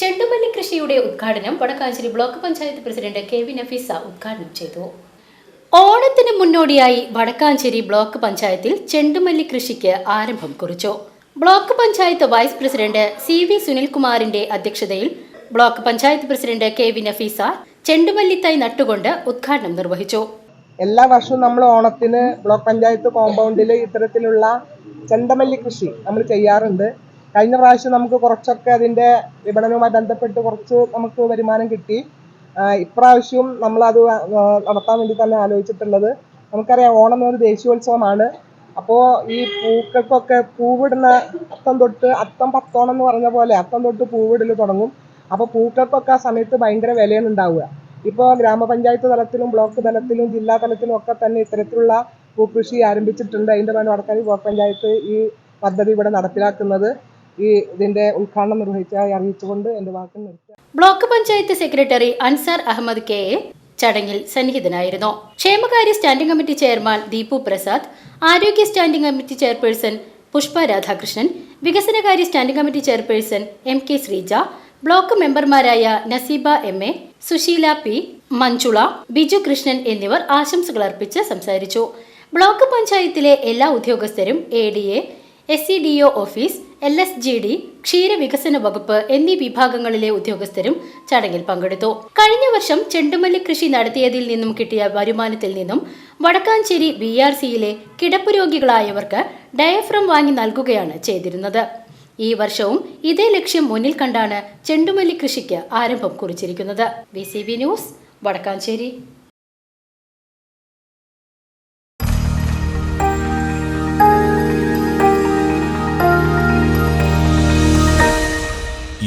ചെണ്ടുമല്ലി കൃഷിയുടെ ഉദ്ഘാടനം Vadakkanchery block panchayat president K V Nafeesa ഉദ്ഘാടനം ചെയ്തു. ഓണത്തിന് മുന്നോടിയായി വടക്കാഞ്ചേരി ബ്ലോക്ക് പഞ്ചായത്തിൽ ചെണ്ടുമല്ലി കൃഷിക്ക് ആരംഭം കുറിച്ചു. Block panchayat vice president C V സുനിൽകുമാറിന്റെ അധ്യക്ഷതയിൽ block panchayat president K V Nafeesa ചെണ്ടുമല്ലി തൈ നട്ടുകൊണ്ട് ഉദ്ഘാടനം നിർവഹിച്ചു. എല്ലാ വർഷവും നമ്മൾ ഓണത്തിന് ബ്ലോക്ക് പഞ്ചായത്ത് കോമ്പൗണ്ടിൽ ഇത്തരത്തിലുള്ള ചെണ്ടമല്ലി കൃഷി നമ്മൾ ചെയ്യാറുണ്ട്. കഴിഞ്ഞ പ്രാവശ്യം നമുക്ക് കുറച്ചൊക്കെ അതിന്റെ വിപണനവുമായി ബന്ധപ്പെട്ട് കുറച്ച് നമുക്ക് വരുമാനം കിട്ടി. ഇപ്രാവശ്യം ഇപ്രാവശ്യവും ആഹ് നടത്താൻ വേണ്ടി തന്നെ ആലോചിച്ചിട്ടുള്ളത് നമുക്കറിയാം ഓണം എന്നൊരു ദേശീയോത്സവമാണ്. അപ്പോൾ ഈ പൂക്കൾക്കൊക്കെ പൂവിടുന്ന അത്തം തൊട്ട് അത്തം പത്തോണം എന്ന് പറഞ്ഞ പോലെ അത്തം തൊട്ട് പൂവിടൽ തുടങ്ങും. അപ്പോൾ പൂക്കൾക്കൊക്കെ ആ സമയത്ത് ഭയങ്കര വിലയാണ് ഉണ്ടാവുക. ഇപ്പോൾ ഗ്രാമപഞ്ചായത്ത് തലത്തിലും ബ്ലോക്ക് തലത്തിലും ജില്ലാ തലത്തിലും ഒക്കെ തന്നെ ഇത്തരത്തിലുള്ള പൂക്കൃഷി ആരംഭിച്ചിട്ടുണ്ട്. അതിന്റെ ഭാഗം വടക്കാരി ബ്ലോക്ക് പഞ്ചായത്ത് ഈ പദ്ധതി ഇവിടെ നടപ്പിലാക്കുന്നത്. ഈ ഇതിന്റെ ഉദ്ഘാടനം നിർവഹിച്ചതായി അറിയിച്ചുകൊണ്ട് എന്റെ വാക്ക് നിർത്തുക. Block panchayat secretary Ansar Ahammed K A ചടങ്ങിൽ സന്നിഹിതനായിരുന്നു. ക്ഷേമകാര്യ standing committee chairman Deepu Prasad ആരോഗ്യ standing committee chairperson Pushpa Radhakrishnan വികസനകാര്യ standing committee chairperson M K Sreeja block മെമ്പർമാരായ Naseeba M A Susheela P Manjula Biju Krishnan എന്നിവർ ആശംസകൾ അർപ്പിച്ച് സംസാരിച്ചു. ബ്ലോക്ക് പഞ്ചായത്തിലെ എല്ലാ ഉദ്യോഗസ്ഥരും A D A S C D O office L S G D ക്ഷീരവികസന വകുപ്പ് എന്നീ വിഭാഗങ്ങളിലെ ഉദ്യോഗസ്ഥരും ചടങ്ങിൽ പങ്കെടുത്തു. കഴിഞ്ഞ വർഷം ചെണ്ടുമല്ലി കൃഷി നടത്തിയതിൽ നിന്നും കിട്ടിയ വരുമാനത്തിൽ നിന്നും വടക്കാഞ്ചേരി ബി ആർ സിയിലെ കിടപ്പ് രോഗികളായവർക്ക് ഡയഫ്രം വാങ്ങി നൽകുകയാണ് ചെയ്തിരുന്നത്. ഈ വർഷവും ഇതേ ലക്ഷ്യം മുന്നിൽ കണ്ടാണ് ചെണ്ടുമല്ലി കൃഷിക്ക് ആരംഭം കുറിച്ചിരിക്കുന്നത്. B news Vadakkanchery.